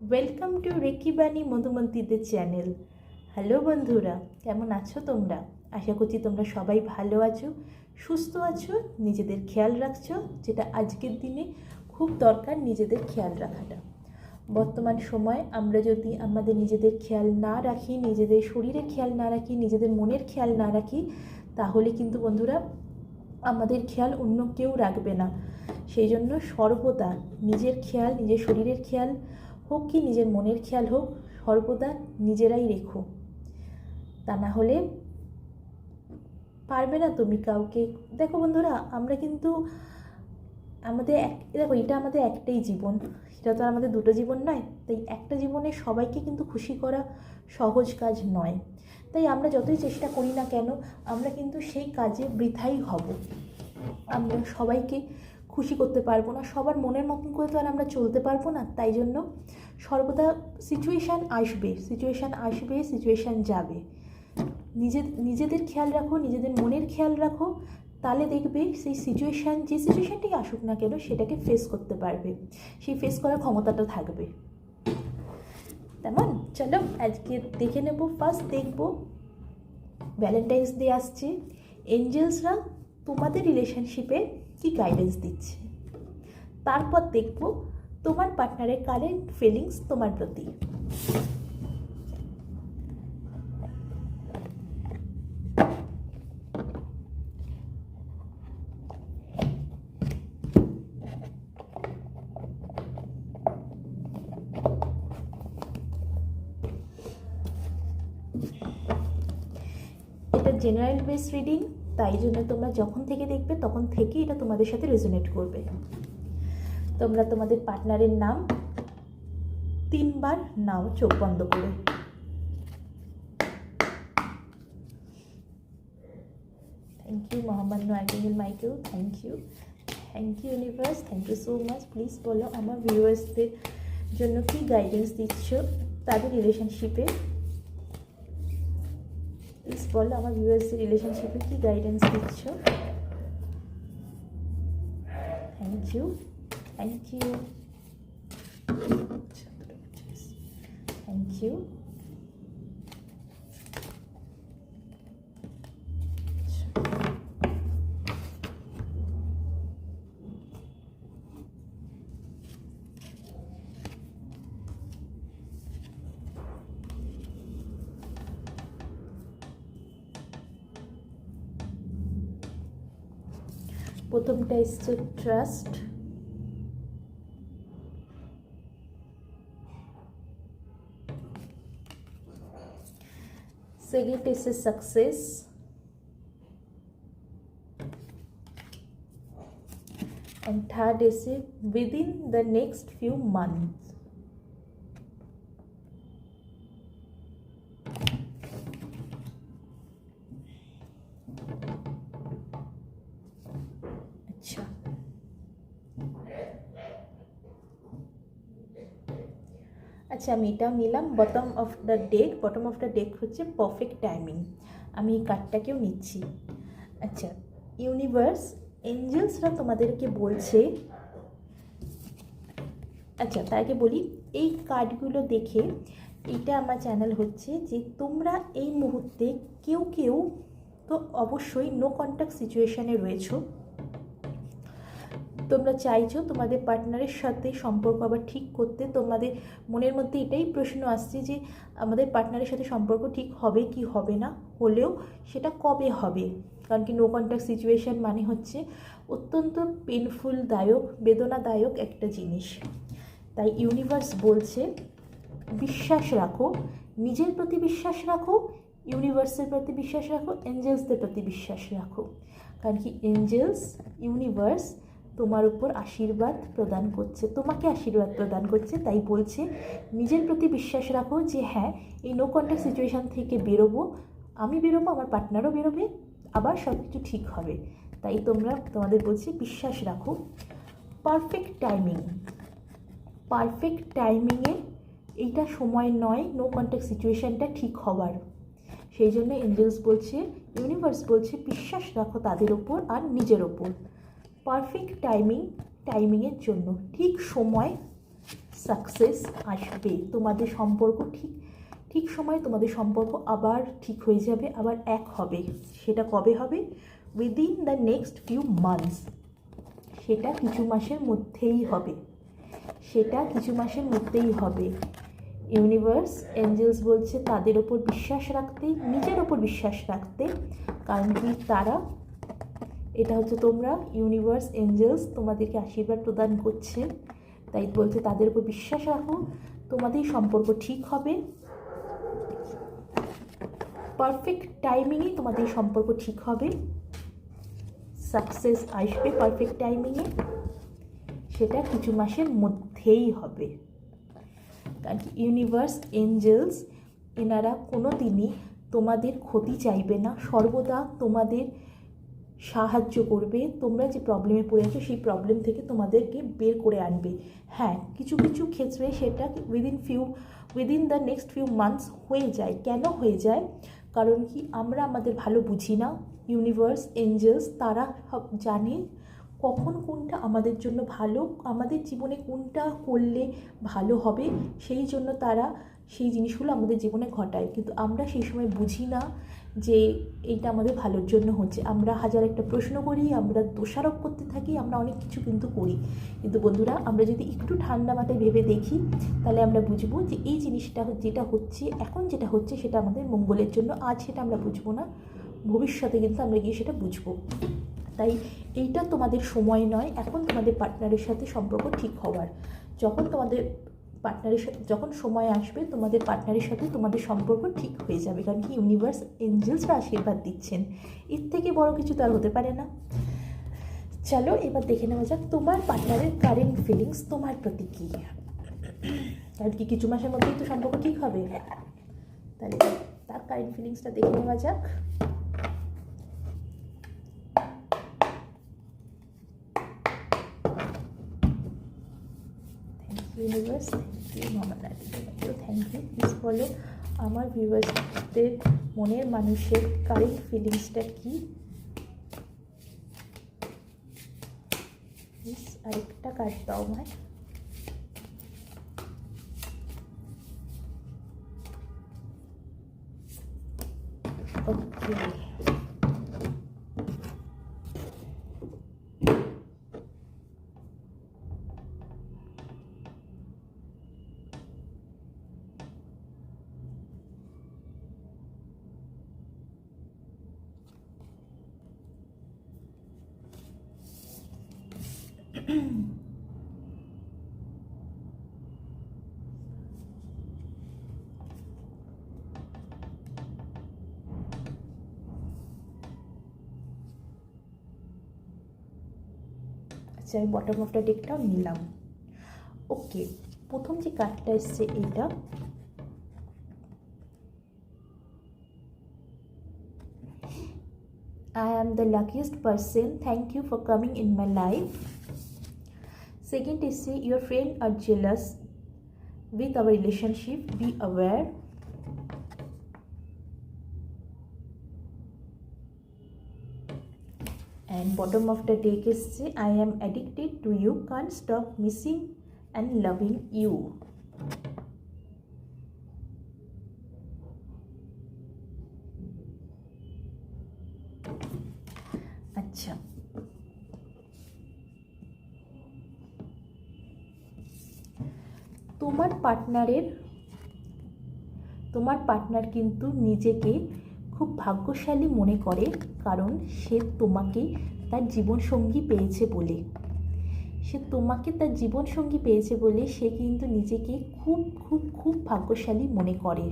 Welcome to রেকিবাণী মধুমন্তীদের channel hello বন্ধুরা। কেমন আছো তোমরা? আশা করছি তোমরা সবাই ভালো আছো, সুস্থ আছো, নিজেদের খেয়াল রাখছো, যেটা আজকের দিনে খুব দরকার নিজেদের খেয়াল রাখাটা। বর্তমান সময় আমরা যদি আমাদের নিজেদের খেয়াল না রাখি, নিজেদের শরীরের খেয়াল না রাখি, নিজেদের মনের খেয়াল না রাখি, তাহলে কিন্তু বন্ধুরা আমাদের খেয়াল অন্য কেউ রাখবে না। সেই জন্য সর্বদা নিজের খেয়াল, নিজের শরীরের খেয়াল হোক কি নিজের মনের খেয়াল হোক, সর্বদা নিজেরাই রেখো। তা না হলে পারবে না তুমি কাউকে। দেখো বন্ধুরা, আমরা কিন্তু আমাদের এক, দেখো এটা আমাদের একটাই জীবন। এটা তো আমাদের দুটো জীবন নয়, তাই একটা জীবনে সবাইকে কিন্তু খুশি করা সহজ কাজ নয়। তাই আমরা যতই চেষ্টা করি না কেন, আমরা কিন্তু সেই কাজে বৃথাই হব। আমরা সবাইকে খুশি করতে পারব না, সবার মনের মতন করে তো আর আমরা চলতে পারব না, তাই জন্য সর্বদা সিচুয়েশান আসবে সিচুয়েশান আসবে সিচুয়েশান যাবে। নিজে নিজেদের খেয়াল রাখো, নিজেদের মনের খেয়াল রাখো, তাহলে দেখবে সেই সিচুয়েশান যে সিচুয়েশানটাই আসুক না কেন, সেটাকে ফেস করতে পারবে। সেই ফেস করার ক্ষমতাটা থাকবে। তেমন? চলো, আজকে দেখে নেব ফার্স্ট দেখব ভ্যালেন্টাইন্স ডে আসছে এঞ্জেলসরা তোমাদের রিলেশনশিপে কি গাইডেন্স দিচ্ছে? তারপর দেখব তোমার পার্টনারের কারেন্ট ফিলিংস তোমার প্রতি। জেনারেল বেস রিডিং তাই জন্য তোমরা যখন থেকে দেখবে, তখন থেকেই এটা তোমাদের সাথে রেজোনেট করবে। তোমরা তোমাদের পার্টনারের নাম তিনবার নাও চোখ বন্ধ করে। Thank you Mohammad নোয়ার্কিং Michael thank you thank you universe thank you so much please বলো আমার ভিউয়ার্সদের জন্য কি গাইডেন্স দিচ্ছ, তাদের রিলেশনশিপে প্লিজ বলো আমার ভিউয়ার্সদের রিলেশনশিপে কী গাইডেন্স দিচ্ছ? Thank you thank you thank you প্রথমটা এসছে ট্রাস্ট সেকেন্ড এসছে সাকসেস and third এসে within the next few months আচ্ছা আমি এটাও নিলাম। Bottom of the deck bottom of the deck হচ্ছে পারফেক্ট টাইমিং আমি এই কার্ডটাকেও নিচ্ছি। আচ্ছা ইউনিভার্স এঞ্জেলসরা তোমাদেরকে বলছে আচ্ছা তার আগে বলি এই কার্ডগুলো দেখে এটা আমার চ্যানেল হচ্ছে যে তোমরা এই মুহূর্তে কেউ কেউ তো অবশ্যই নো কন্ট্যাক্ট সিচুয়েশানে রয়েছো। তোমরা চাইছো তোমাদের পার্টনারের সাথে সম্পর্ক আবার ঠিক করতে, তোমাদের মনের মধ্যে এটাই প্রশ্ন আসছে যে আমাদের পার্টনারের সাথে সম্পর্ক ঠিক হবে কি হবে না? হলেও সেটা কবে হবে? কারণ কি নো কন্ট্যাক্ট সিচুয়েশান মানে হচ্ছে অত্যন্ত পেনফুল দায়ক, বেদনাদায়ক একটা জিনিস। তাই ইউনিভার্স বলছে, বিশ্বাস রাখো, নিজের প্রতি বিশ্বাস রাখো ইউনিভার্সের প্রতি বিশ্বাস রাখো এঞ্জেলসদের প্রতি বিশ্বাস রাখো। কারণ কি এঞ্জেলস ইউনিভার্স তোমার উপর আশীর্বাদ প্রদান করছে। তোমাকে আশীর্বাদ প্রদান করছে, তাই বলছে, নিজের প্রতি বিশ্বাস রাখো যে হ্যাঁ এই নো কন্ট্যাক্ট সিচুয়েশান থেকে বেরোবো। আমি বেরোবো, আমার পার্টনারও বেরোবে, আবার সব কিছু ঠিক হবে। তাই তোমরা, তোমাদের বলছি, বিশ্বাস রাখো। পারফেক্ট টাইমিং পারফেক্ট টাইমিংয়ে এইটা সময় নয় নো কন্ট্যাক্ট সিচুয়েশানটা ঠিক হওয়ার। সেই জন্য এঞ্জেলস বলছে ইউনিভার্স বলছে, বিশ্বাস রাখো তাদের ওপর আর নিজের ওপর পারফেক্ট টাইমিং টাইমিংয়ের জন্য। ঠিক সময় সাকসেস আসবে। তোমাদের সম্পর্ক ঠিক ঠিক সময় তোমাদের সম্পর্ক আবার ঠিক হয়ে যাবে, আবার এক হবে। সেটা কবে হবে? Within the next few months সেটা কিছু মাসের মধ্যেই হবে। সেটা কিছু মাসের মধ্যেই হবে। ইউনিভার্স এঞ্জেলস বলছে, তাদের ওপর বিশ্বাস রাখতে, নিজের ওপর বিশ্বাস রাখতে, কারণ কি তারা এটা হচ্ছে তোমরা ইউনিভার্স এঞ্জেলস তোমাদেরকে আশীর্বাদ প্রদান করছে। তাই বলছে, তাদের উপর বিশ্বাস রাখো, তোমাদের সম্পর্ক ঠিক হবে। পারফেক্ট টাইমিংয়ে তোমাদের সম্পর্ক ঠিক হবে। সাকসেস আসবে পারফেক্ট টাইমিংয়ে সেটা কিছু মাসের মধ্যেই হবে। কারণ কি ইউনিভার্স এঞ্জেলস এনারা কোনো দিনই তোমাদের ক্ষতি চাইবে না। সর্বদা তোমাদের সাহায্য করবে, তোমরা যে প্রবলেমে পড়ে আছো, সেই প্রবলেম থেকে তোমাদেরকে বের করে আনবে। হ্যাঁ কিছু কিছু ক্ষেত্রে সেটা within few within the next few months হয়ে যায়। কেন হয়ে যায়? কারণ কি, আমরা আমাদের ভালো বুঝি না। ইউনিভার্স এঞ্জেলস তারা জানে কখন কোনটা আমাদের জন্য ভালো, আমাদের জীবনে কোনটা করলে ভালো হবে, সেই জন্য তারা সেই জিনিসগুলো আমাদের জীবনে ঘটায়। কিন্তু আমরা সেই সময় বুঝি না যে এইটা আমাদের ভালোর জন্য হচ্ছে। আমরা হাজার একটা প্রশ্ন করি, আমরা দোষারোপ করতে থাকি, আমরা অনেক কিছু কিন্তু করি। কিন্তু বন্ধুরা, আমরা যদি একটু ঠান্ডা মাথায় ভেবে দেখি, তাহলে আমরা বুঝব যে এই জিনিসটা যেটা হচ্ছে, এখন যেটা হচ্ছে সেটা আমাদের মঙ্গলের জন্য, আজ সেটা আমরা বুঝব না। ভবিষ্যতে কিন্তু আমরা গিয়ে সেটা বুঝব। তাই এইটা তোমাদের সময় নয়, এখন তোমাদের পার্টনারের সাথে সম্পর্ক ঠিক হওয়ার। যখন তোমাদের পার্টনারের সাথে, যখন সময় আসবে, তোমাদের পার্টনারের সাথে তোমাদের সম্পর্ক ঠিক হয়ে যাবে। কারণ কি? ইউনিভার্স এঞ্জেলসরা আশীর্বাদ দিচ্ছেন। এর থেকে বড় কিছু তো আর হতে পারে না। চলো, এবার দেখে নেওয়া যাক তোমার পার্টনারের কারেন্ট ফিলিংস তোমার প্রতি কী? কারণ কি কিছু মাসের মধ্যেই তো সম্পর্ক ঠিক হবে? তাহলে তার কারেন্ট ফিলিংসটা দেখে নেওয়া যাক thank you universe thank you মামা দাদি থ্যাংক ইউ প্লিজ বলো আমার ভিউয়ার্সদের মনের মানুষের কারেন্ট ফিলিংসটা কি? প্লিজ আরেকটা কার্ড দাও আমায়। ওকে আচ্ছা আমি বটম অফ দ্য ডেকটাও নিলাম ওকে প্রথম যে কার্ডটা এসছে এটা I am the luckiest person. Thank you for coming in my life. Second is say your friend are jealous with our relationship. Be aware. And bottom of the deck is say I am addicted to you. Can't stop missing and loving you. अच्छा তোমার পার্টনারের, তোমার partner কিন্তু নিজেকে খুব ভাগ্যশালী মনে করে, কারণ সে তোমাকে তার জীবনসঙ্গী পেয়েছে বলে। সে তোমাকে তার জীবনসঙ্গী পেয়েছে বলে সে কিন্তু নিজেকে খুব খুব খুব ভাগ্যশালী মনে করে।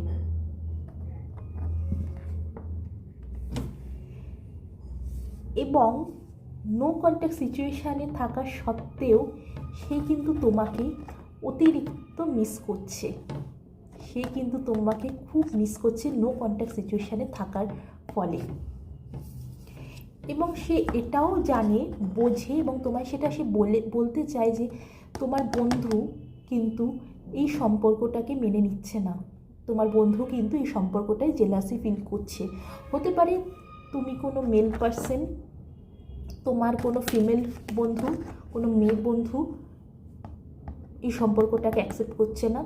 এবং নো কন্ট্যাক্ট সিচুয়েশানে থাকা সত্ত্বেও সে কিন্তু তোমাকে অতিরিক্ত মিস করছে। সে কিন্তু তোমাকে খুব মিস করছে নো কন্ট্যাক্ট সিচুয়েশানে থাকার ফলে। এবং সে এটাও জানে, বোঝে এবং তোমায় সেটা সে বলে, বলতে চায় যে তোমার বন্ধু কিন্তু এই সম্পর্কটাকে মেনে নিচ্ছে না। তোমার বন্ধু কিন্তু এই সম্পর্কটায় জেলাসি ফিল করছে। হতে পারে তুমি কোনো মেল পার্সন তোমার কোনো ফিমেল বন্ধু, কোনো মেয়ে বন্ধু এই সম্পর্কটাকে অ্যাকসেপ্ট করছে না,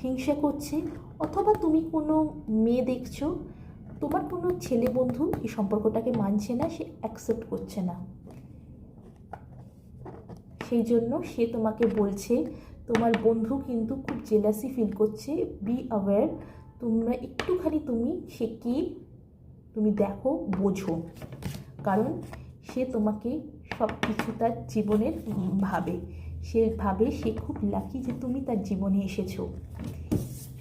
হিংসা করছে, অথবা তুমি কোনো মেয়ে দেখছ, তোমার কোনো ছেলে বন্ধু এই সম্পর্কটাকে মানছে না, সে অ্যাকসেপ্ট করছে না। সেই জন্য সে তোমাকে বলছে, তোমার বন্ধু কিন্তু খুব জেলাসি ফিল করছে বি অ্যাওয়্যার তোমরা একটুখানি তুমি সে কি তুমি দেখো, বোঝো। কারণ সে তোমাকে সব কিছু তার জীবনের ভাবে। সে ভাবে সে খুব লাকি যে তুমি তার জীবনে এসেছ।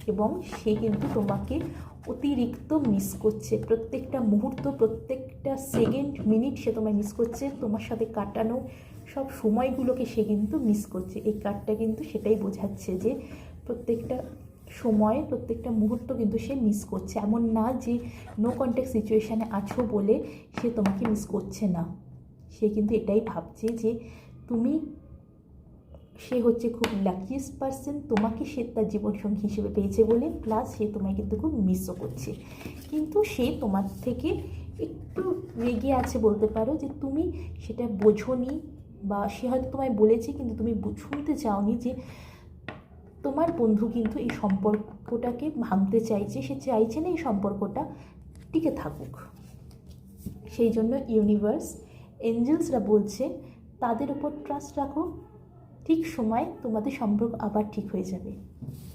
এবং সে কিন্তু তোমাকে অতিরিক্ত মিস করছে। প্রত্যেকটা মুহূর্ত, প্রত্যেকটা সেকেন্ড মিনিট সে তোমায় মিস করছে। তোমার সাথে কাটানো সব সময়গুলোকে সে কিন্তু মিস করছে। এই কার্ডটা কিন্তু সেটাই বোঝাচ্ছে যে প্রত্যেকটা সময়, প্রত্যেকটা মুহূর্ত কিন্তু সে মিস করছে। এমন না যে নো কন্ট্যাক্ট সিচুয়েশানে আছো বলে সে তোমাকে মিস করছে না। সে কিন্তু এটাই ভাবছে যে তুমি সে হচ্ছে খুব লাকিয়েস্ট পার্সন তোমাকে সে তার জীবনসঙ্গী হিসেবে পেয়েছে বলে প্লাস সে তোমায় কিন্তু খুব মিসও করছে। কিন্তু সে তোমার থেকে একটু রেগে আছে বলতে পারো যে তুমি সেটা বোঝোনি বা সে হয়তো তোমায় বলেছে কিন্তু তুমি শুনতে চাওনি যে তোমার বন্ধু কিন্তু এই সম্পর্কটাকে ভাঙতে চাইছে, সে চাইছে না এই সম্পর্কটা টিকে থাকুক। সেই জন্য ইউনিভার্স এঞ্জেলসরা বলছে, তাদের উপর ট্রাস্ট রাখো ঠিক সময় তোমাদের সম্পর্ক আবার ঠিক হয়ে যাবে।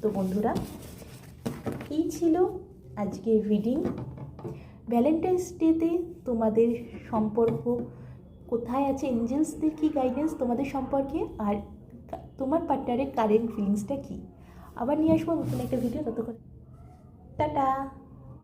তো বন্ধুরা, এই ছিল আজকের রিডিং ভ্যালেন্টাইন্স ডেতে তোমাদের সম্পর্ক কোথায় আছে? এঞ্জেলসদের কী গাইডেন্স তোমাদের সম্পর্কে? আর তোমার পার্টনারের কারেন্ট ফিলিংসটা কী? আবার নিয়ে আসব নতুন একটা ভিডিও ততক্ষণ টাটা!